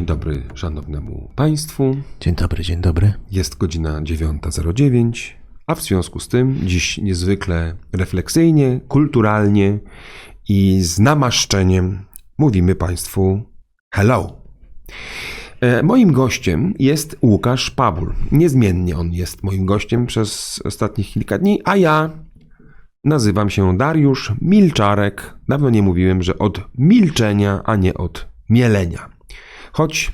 Dzień dobry szanownemu Państwu. Dzień dobry, dzień dobry. Jest godzina 9.09, a w związku z tym dziś niezwykle refleksyjnie, kulturalnie i z namaszczeniem mówimy Państwu hello. E, Moim gościem jest Łukasz Pawul. Niezmiennie on jest moim gościem przez ostatnich kilka dni, a ja nazywam się Dariusz Milczarek. Dawno nie mówiłem, że od milczenia, a nie od mielenia. Choć,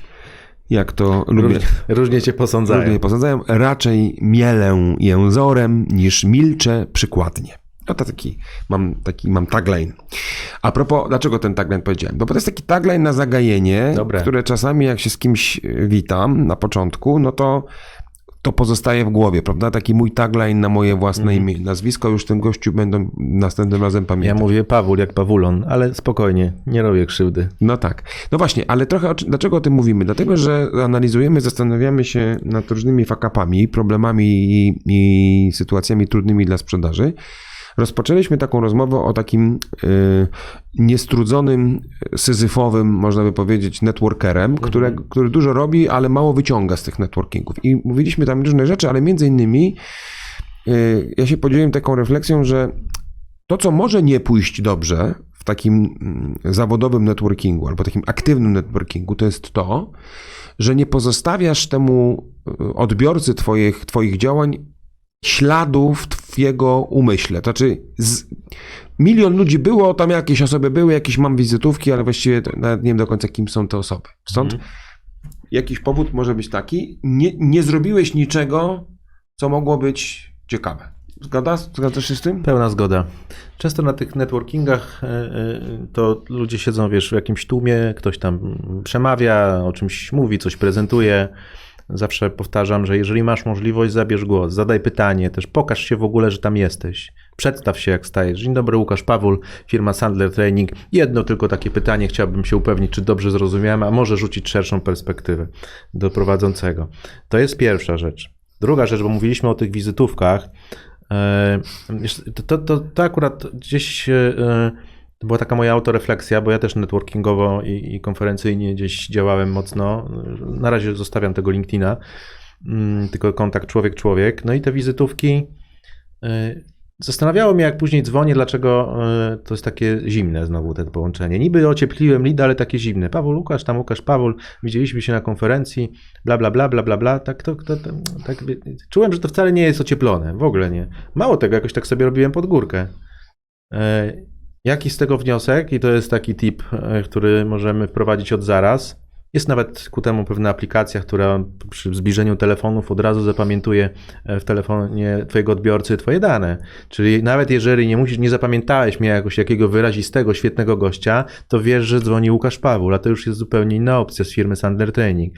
jak to lubię, Różnie, różnie cię posądzają. Różnie posądzają, raczej mielę jęzorem niż milczę przykładnie. No to taki mam, taki mam tagline. A propos, dlaczego ten tagline powiedziałem? Bo to jest taki tagline na zagajenie, Dobre. które czasami jak się z kimś witam na początku, no to to pozostaje w głowie, prawda? Taki mój tagline na moje własne imię, nazwisko, już tym gościu będą następnym razem Ja pamiętać. mówię Pawul jak Pawulon, ale spokojnie, nie robię krzywdy. No tak. No właśnie, ale trochę dlaczego o tym mówimy? Dlatego, że analizujemy, zastanawiamy się nad różnymi fakapami, problemami i, i sytuacjami trudnymi dla sprzedaży. Rozpoczęliśmy taką rozmowę o takim y, niestrudzonym, syzyfowym, można by powiedzieć, networkerem, które, który dużo robi, ale mało wyciąga z tych networkingów. I mówiliśmy tam różne rzeczy, ale między innymi y, ja się podzieliłem taką refleksją, że to, co może nie pójść dobrze w takim mm, zawodowym networkingu albo takim aktywnym networkingu, to jest to, że nie pozostawiasz temu y, odbiorcy twoich, twoich działań śladów w jego umyśle. To znaczy, z, milion ludzi było, tam jakieś osoby były, jakieś mam wizytówki, ale właściwie nawet nie wiem do końca, kim są te osoby. Stąd jakiś powód może być taki, nie, nie zrobiłeś niczego, co mogło być ciekawe. Zgadza, zgadzasz się z tym? Pełna zgoda. Często na tych networkingach e, e, to ludzie siedzą, wiesz, w jakimś tłumie, ktoś tam przemawia, o czymś mówi, coś prezentuje. Zawsze powtarzam, że jeżeli masz możliwość, zabierz głos, zadaj pytanie, też pokaż się w ogóle, że tam jesteś. Przedstaw się, jak stajesz. Dzień dobry, Łukasz Pawul, firma Sandler Training. Jedno tylko takie pytanie, chciałbym się upewnić, czy dobrze zrozumiałem, a może rzucić szerszą perspektywę do prowadzącego. To jest pierwsza rzecz. Druga rzecz, bo mówiliśmy o tych wizytówkach. E, To, to, to, akurat gdzieś e, to była taka moja autorefleksja, bo ja też networkingowo i, i konferencyjnie gdzieś działałem mocno. Na razie zostawiam tego LinkedIna, mm, tylko kontakt człowiek-człowiek. No i te wizytówki. e, Zastanawiało mnie, jak później dzwonię, dlaczego e, to jest takie zimne znowu te połączenie. Niby ociepliłem lid, ale takie zimne. Paweł Łukasz, tam Łukasz Paweł, widzieliśmy się na konferencji, bla, bla, bla, bla, bla, bla. Tak, to, to, to, tak, czułem, że to wcale nie jest ocieplone, w ogóle nie. Mało tego, jakoś tak sobie robiłem pod górkę. Jaki z tego wniosek? I to jest taki tip, e, który możemy wprowadzić od zaraz. Jest nawet ku temu pewna aplikacja, która przy zbliżeniu telefonów od razu zapamiętuje e, w telefonie twojego odbiorcy twoje dane. Czyli nawet jeżeli nie musisz, nie zapamiętałeś mnie jakoś jakiego wyrazistego, świetnego gościa, to wiesz, że dzwoni Łukasz Paweł, a to już jest zupełnie inna opcja z firmy Sandler Training.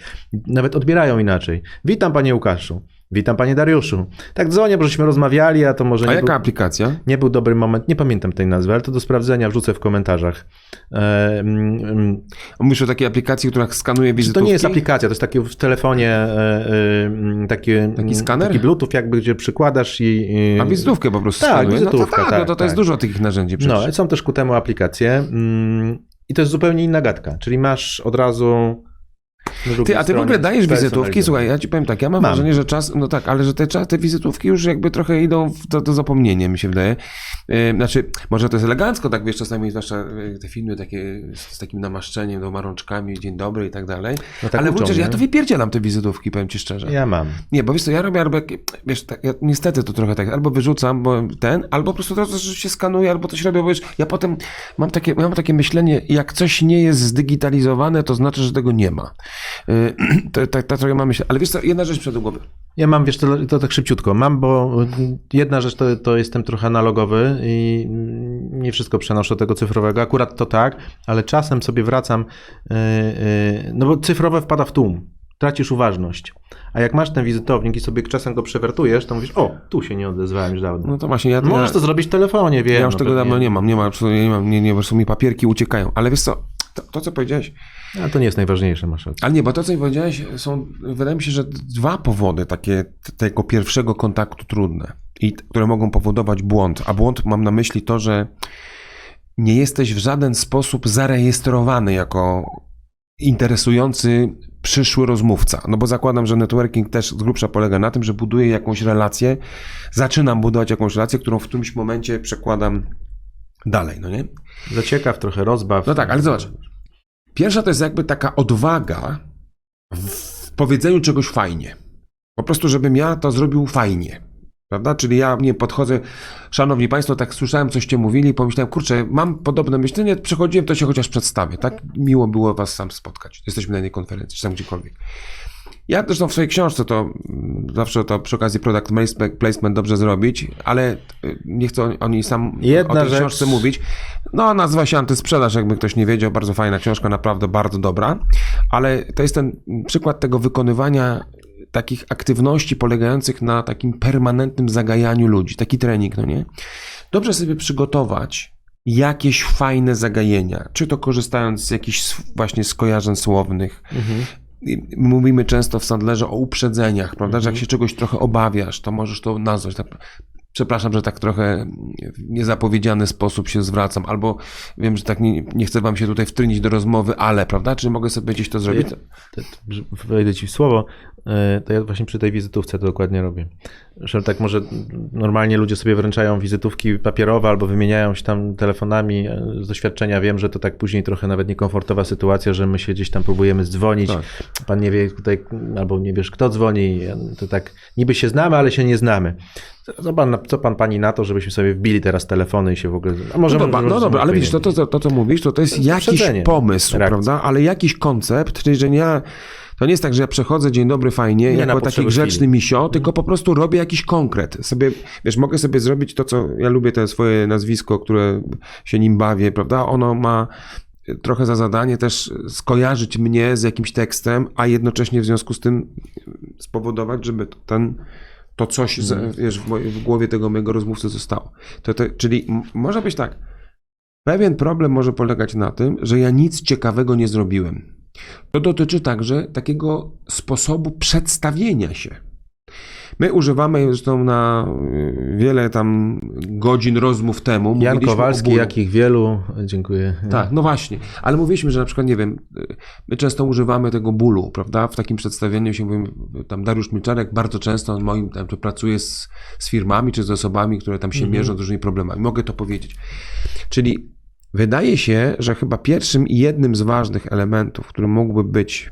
Nawet odbierają inaczej. Witam panie Łukaszu. Witam panie Dariuszu. Tak dzwonię, bo żeśmy rozmawiali, a to może A nie jaka był... aplikacja? Nie był dobry moment, nie pamiętam tej nazwy, ale to do sprawdzenia wrzucę w komentarzach. E, mm, Mówisz o takiej aplikacji, która skanuje to wizytówki? nie jest aplikacja, to jest takie w telefonie e, e, takie, Taki skaner? taki bluetooth jakby, gdzie przykładasz i... i A wizytówkę po prostu Tak, skanuje? no to wizytówka, tak, tak, no to, to jest tak. dużo takich narzędzi przecież. No, są też ku temu aplikacje mm, i to jest zupełnie inna gadka, czyli masz od razu... Ty, a ty w ogóle dajesz wizytówki? Słuchaj, ja ci powiem tak, ja mam, Mam. wrażenie, że czas, no tak, ale że te, te wizytówki już jakby trochę idą w to, to zapomnienie, mi się wydaje. Yy, znaczy, może to jest elegancko, tak wiesz, czasami zwłaszcza yy, te filmy takie z, takim namaszczeniem, doma rączkami, dzień dobry i tak dalej. No tak ale uczą, ja to wypierdzielam te wizytówki, powiem ci szczerze. Ja mam. Nie, bo wiesz co, ja robię albo, jak- wiesz, tak, ja, niestety to trochę tak, albo wyrzucam, bo ten, albo po prostu to się skanuje, albo coś robię, bo wiesz, ja potem mam takie, mam takie myślenie, jak coś nie jest zdigitalizowane, to znaczy, że tego nie ma. To, tak, tak trochę mam myśleć. Ale wiesz co, jedna rzecz przed głowy. Ja mam, wiesz, to, to tak szybciutko. Mam, bo jedna rzecz to, to jestem trochę analogowy i nie wszystko przenoszę do tego cyfrowego. Akurat to tak, ale czasem sobie wracam, yy, yy, no bo cyfrowe wpada w tłum. Tracisz uważność. A jak masz ten wizytownik i sobie czasem go przewertujesz, to mówisz, o, tu się nie odezwałem już dawno. No to właśnie, ja, Możesz ja, to zrobić w telefonie, wiem. ja już no tego pewnie. dawno nie mam, nie ma, absolutnie nie mam, nie, nie, bo są mi papierki uciekają. Ale wiesz co, to, to co powiedziałeś, A to nie jest najważniejsze, masz rację. Ale nie, bo to, co powiedziałeś, są, wydaje mi się, że dwa powody takie tego pierwszego kontaktu trudne, i które mogą powodować błąd. A błąd mam na myśli to, że nie jesteś w żaden sposób zarejestrowany jako interesujący przyszły rozmówca. No bo zakładam, że networking też z grubsza polega na tym, że buduję jakąś relację, zaczynam budować jakąś relację, którą w którymś momencie przekładam dalej, no nie? Zaciekaw, trochę rozbaw. No tak, ale zobacz. Pierwsza to jest jakby taka odwaga w powiedzeniu czegoś fajnie. Po prostu, żebym ja to zrobił fajnie. Prawda? Czyli ja nie podchodzę, szanowni państwo, tak słyszałem, coście mówili, pomyślałem, kurczę, mam podobne myślenie, przychodziłem, to się chociaż przedstawię, tak? Miło było was sam spotkać. Jesteśmy na jednej konferencji, czy tam gdziekolwiek. Ja zresztą w swojej książce to mm, zawsze to przy okazji product placement dobrze zrobić, ale y, nie chcę o, o niej sam Jedna o tej rzecz- książce mówić. No, nazywa się Antysprzedaż, jakby ktoś nie wiedział, bardzo fajna książka, naprawdę bardzo dobra, ale to jest ten przykład tego wykonywania takich aktywności polegających na takim permanentnym zagajaniu ludzi, taki trening, no nie? Dobrze sobie przygotować jakieś fajne zagajenia, czy to korzystając z jakichś właśnie skojarzeń słownych, Mhm. Mówimy często w Sandlerze o uprzedzeniach, prawda? Że jak się czegoś trochę obawiasz, to możesz to nazwać. Przepraszam, że tak trochę w niezapowiedziany sposób się zwracam, albo wiem, że tak nie, nie chcę wam się tutaj wtrynić do rozmowy, ale, prawda? Czy mogę sobie gdzieś to zrobić? Wejdę ci w słowo, to ja właśnie przy tej wizytówce to dokładnie robię. Że tak może normalnie ludzie sobie wręczają wizytówki papierowe albo wymieniają się tam telefonami. E, Z doświadczenia wiem, że to tak później trochę nawet niekomfortowa sytuacja, że my się gdzieś tam próbujemy zdzwonić. Tak. Pan nie wie tutaj, albo nie wiesz kto dzwoni. To tak niby się znamy, ale się nie znamy. Co pan, co pan pani na to, żebyśmy sobie wbili teraz telefony i się w ogóle... A może No dobra, no dobra ale widzisz, to, to, to, to co mówisz, to, to jest jakiś pomysł, reakcja. prawda? Ale jakiś koncept, czyli że nie ja, to nie jest tak, że ja przechodzę dzień dobry fajnie, Nie jako taki grzeczny chwili. misio, tylko po prostu robię jakiś konkret. Sobie, wiesz, mogę sobie zrobić to, co ja lubię, to swoje nazwisko, które się nim bawię, prawda? Ono ma trochę za zadanie też skojarzyć mnie z jakimś tekstem, a jednocześnie w związku z tym spowodować, żeby ten, to coś z, wiesz, w, głowie tego mojego rozmówcy zostało. To, to, czyli może być tak, pewien problem może polegać na tym, że ja nic ciekawego nie zrobiłem. To dotyczy także takiego sposobu przedstawienia się. My używamy zresztą na y, wiele tam godzin rozmów temu. Jan Kowalski, jakich wielu, dziękuję. Tak, no właśnie. Ale mówiliśmy, że na przykład, nie wiem, y, my często używamy tego bólu, prawda? W takim przedstawieniu się mówimy, tam Dariusz Milczarek bardzo często on moim, tam, czy pracuje z, z firmami, czy z osobami, które tam się mierzą z różnymi problemami. Mogę to powiedzieć. Czyli wydaje się, że chyba pierwszym i jednym z ważnych elementów, który mógłby być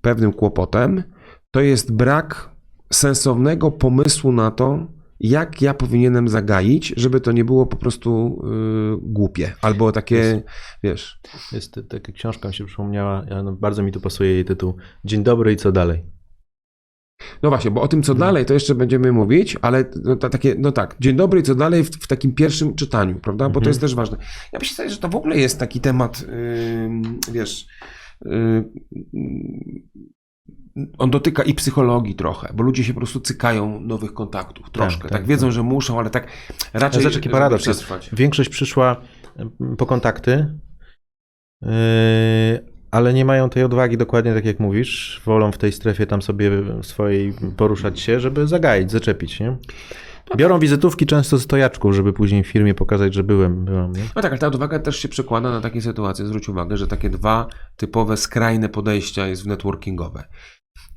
pewnym kłopotem, to jest brak sensownego pomysłu na to, jak ja powinienem zagaić, żeby to nie było po prostu y, głupie. Albo takie, wiesz. Jest taka książka mi się przypomniała, ja, no, bardzo mi tu pasuje jej tytuł. Dzień dobry i co dalej? No właśnie, bo o tym, co dalej, to jeszcze będziemy mówić, ale no, to takie, no tak, dzień dobry, co dalej w, w takim pierwszym czytaniu, prawda? Bo to jest też ważne. Ja myślę, że to w ogóle jest taki temat, yy, wiesz, yy, on dotyka i psychologii trochę, bo ludzie się po prostu cykają nowych kontaktów troszkę. Tak, tak, wiedzą, że muszą, ale tak raczej. Zobacz, jaki paradoks jest. Większość przyszła po kontakty, yy, ale nie mają tej odwagi dokładnie tak jak mówisz. Wolą w tej strefie tam sobie swojej poruszać się, żeby zagaić, zaczepić, nie? Biorą wizytówki często z stojaczków, żeby później w firmie pokazać, że byłem, byłam, nie? No tak, ale ta odwaga też się przekłada na takie sytuacje. Zwróć uwagę, że takie dwa typowe, skrajne podejścia jest w networkingowe.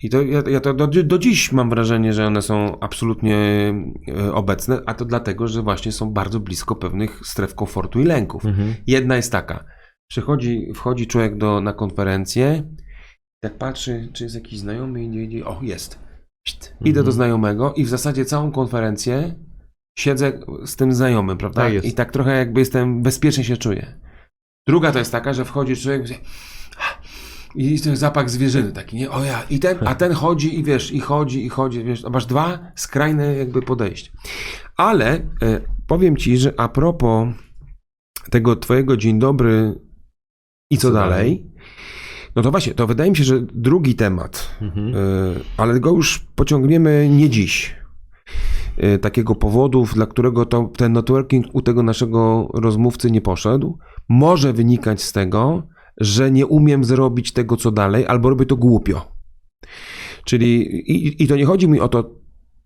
I to, ja, ja to do, do dziś mam wrażenie, że one są absolutnie e, obecne, a to dlatego, że właśnie są bardzo blisko pewnych stref komfortu i lęków. Mhm. Jedna jest taka. Przychodzi, wchodzi człowiek do, na konferencję, jak patrzy, czy jest jakiś znajomy i nie widzi, o jest. Pst, Idę Mhm. do znajomego i w zasadzie całą konferencję siedzę z tym znajomym, prawda? Tak jest. I tak trochę jakby jestem, bezpiecznie się czuję. Druga to jest taka, że wchodzi człowiek i ten zapach zwierzyny taki, nie? O ja, i ten, a ten chodzi i wiesz, i chodzi, i chodzi, wiesz, masz dwa skrajne jakby podejścia. Ale e, powiem ci, że a propos tego twojego dzień dobry i co, Co dalej, dalej? no to właśnie, to wydaje mi się, że drugi temat, Mhm. e, ale go już pociągniemy nie dziś. E, Takiego powodów, dla którego to, ten networking u tego naszego rozmówcy nie poszedł, może wynikać z tego, że nie umiem zrobić tego, co dalej, albo robię to głupio. Czyli, i, i to nie chodzi mi o to,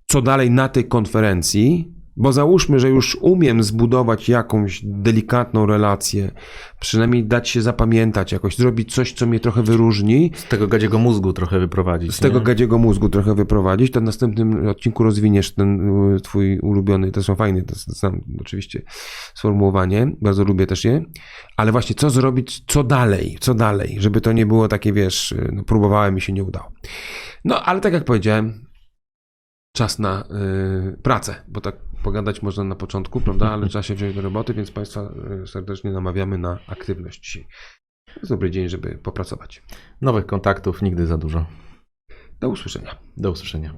co dalej na tej konferencji, Bo załóżmy, że już umiem zbudować jakąś delikatną relację, przynajmniej dać się zapamiętać, jakoś zrobić coś, co mnie trochę wyróżni, Z tego gadziego mózgu trochę wyprowadzić. z tego nie? gadziego mózgu trochę wyprowadzić, to w następnym odcinku rozwiniesz ten y, twój ulubiony, to są fajne, to znam oczywiście sformułowanie, bardzo lubię też je, ale właśnie co zrobić, co dalej, co dalej, żeby to nie było takie, wiesz, y, no, próbowałem i się nie udało. No, ale tak jak powiedziałem, czas na y, pracę, bo tak pogadać można na początku, prawda, ale trzeba się wziąć do roboty, więc Państwa y, serdecznie namawiamy na aktywność dzisiaj. To jest dobry dzień, żeby popracować. Nowych kontaktów nigdy za dużo. Do usłyszenia. Do usłyszenia.